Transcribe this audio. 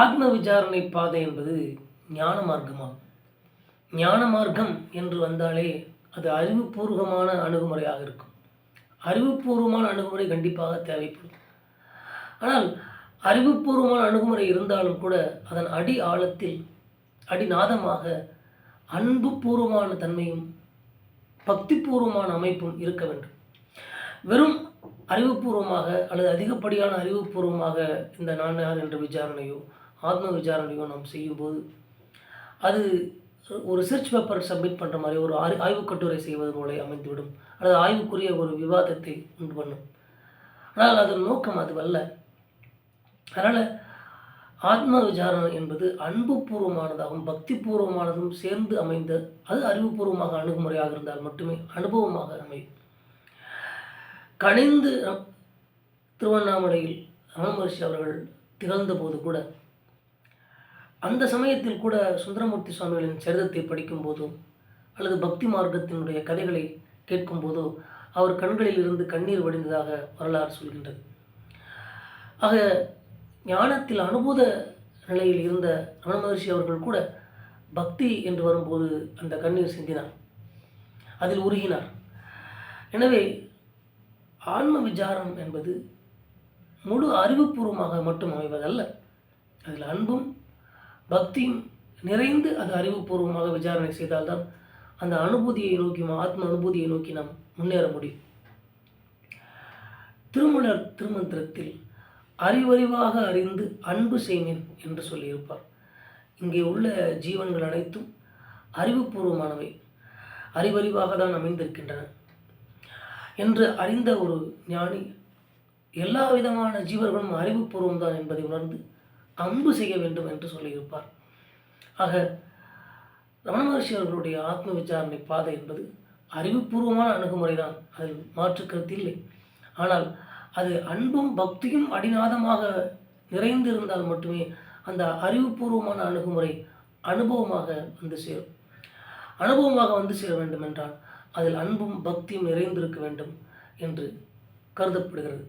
ஆத்ம விசாரணை பாதை என்பது ஞான மார்க்கமாகும் ஞான மார்க்கம் என்று வந்தாலே அது அறிவுபூர்வமான அணுகுமுறையாக இருக்கும். அறிவுபூர்வமான அணுகுமுறை கண்டிப்பாக தேவைப்படும். ஆனால் அறிவுபூர்வமான அணுகுமுறை இருந்தாலும் கூட அதன் அடி ஆழத்தில் அடிநாதமாக அன்புபூர்வமான தன்மையும் பக்திபூர்வமான அமைப்பும் இருக்க வேண்டும். வெறும் அறிவுபூர்வமாக அல்லது அதிகப்படியான அறிவுபூர்வமாக இந்த நான் யார் என்ற விசாரணையோ ஆத்ம விசாரணையும் நாம் செய்யும்போது அது ஒரு ரிசர்ச் பேப்பர் சப்மிட் பண்ணுற மாதிரி ஒரு ஆய் ஆய்வுக் கட்டுரை செய்வது போல அமைந்துவிடும். அல்லது ஆய்வுக்குரிய ஒரு விவாதத்தை உண்டு பண்ணும். ஆனால் அதன் நோக்கம் அதுவல்ல. அதனால் ஆத்ம விசாரணை என்பது அன்புபூர்வமானதாகவும் பக்திபூர்வமானதும் சேர்ந்து அமைந்த அது அறிவுபூர்வமாக அணுகுமுறையாக இருந்தால் மட்டுமே அனுபவமாக அமையும். கணிந்து திருவண்ணாமலையில் ரமண மகர்ஷி அவர்கள் திகழ்ந்த போது கூட அந்த சமயத்தில் கூட சுந்தரமூர்த்தி சுவாமிகளின் சரிதத்தை படிக்கும் போதோ அல்லது பக்தி மார்க்கத்தினுடைய கதைகளை கேட்கும் போதோ அவர் கண்களில் இருந்து கண்ணீர் வடிந்ததாக வரலாறு சொல்கின்றது. ஆக ஞானத்தில் அனுபூத நிலையில் இருந்த ரமண மகர்ஷி அவர்கள் கூட பக்தி என்று வரும்போது அந்த கண்ணீர் சிந்தினார். அதில் உருகினார். எனவே ஆன்ம விசாரம் என்பது முழு அறிவுபூர்வமாக மட்டும் அமைவதல்ல. அதில் அன்பும் பக்தியும் நிறைந்து அது அறிவுபூர்வமாக விசாரணை செய்தால்தான் அந்த அனுபூதியை நோக்கி ஆத்ம அனுபூதியை நோக்கி நாம் முன்னேற முடியும். திருமலர் திருமந்திரத்தில் அறிவறிவாக அறிந்து அன்பு செய்மேன் என்று சொல்லியிருப்பார். இங்கே உள்ள ஜீவன்கள் அனைத்தும் அறிவுபூர்வமானவை. அறிவறிவாக தான் அமைந்திருக்கின்றன என்று அறிந்த ஒரு ஞானி எல்லா விதமான ஜீவர்களும் அறிவுபூர்வம் தான் என்பதை உணர்ந்து அன்பு செய்ய வேண்டும் என்று சொல்லியிருப்பார். ஆக ரமண மகர்ஷி அவர்களுடைய ஆத்ம விசாரணை பாதை என்பது அறிவுபூர்வமான அணுகுமுறை தான் அதில் மாற்று கருத்து இல்லை. ஆனால் அது அன்பும் பக்தியும் அடிநாதமாக நிறைந்திருந்தால் மட்டுமே அந்த அறிவுபூர்வமான அணுகுமுறை அனுபவமாக வந்து சேரும். அனுபவமாக வந்து சேர வேண்டும் என்றால் அதில் அன்பும் பக்தியும் நிறைந்திருக்க வேண்டும் என்று கருதப்படுகிறது.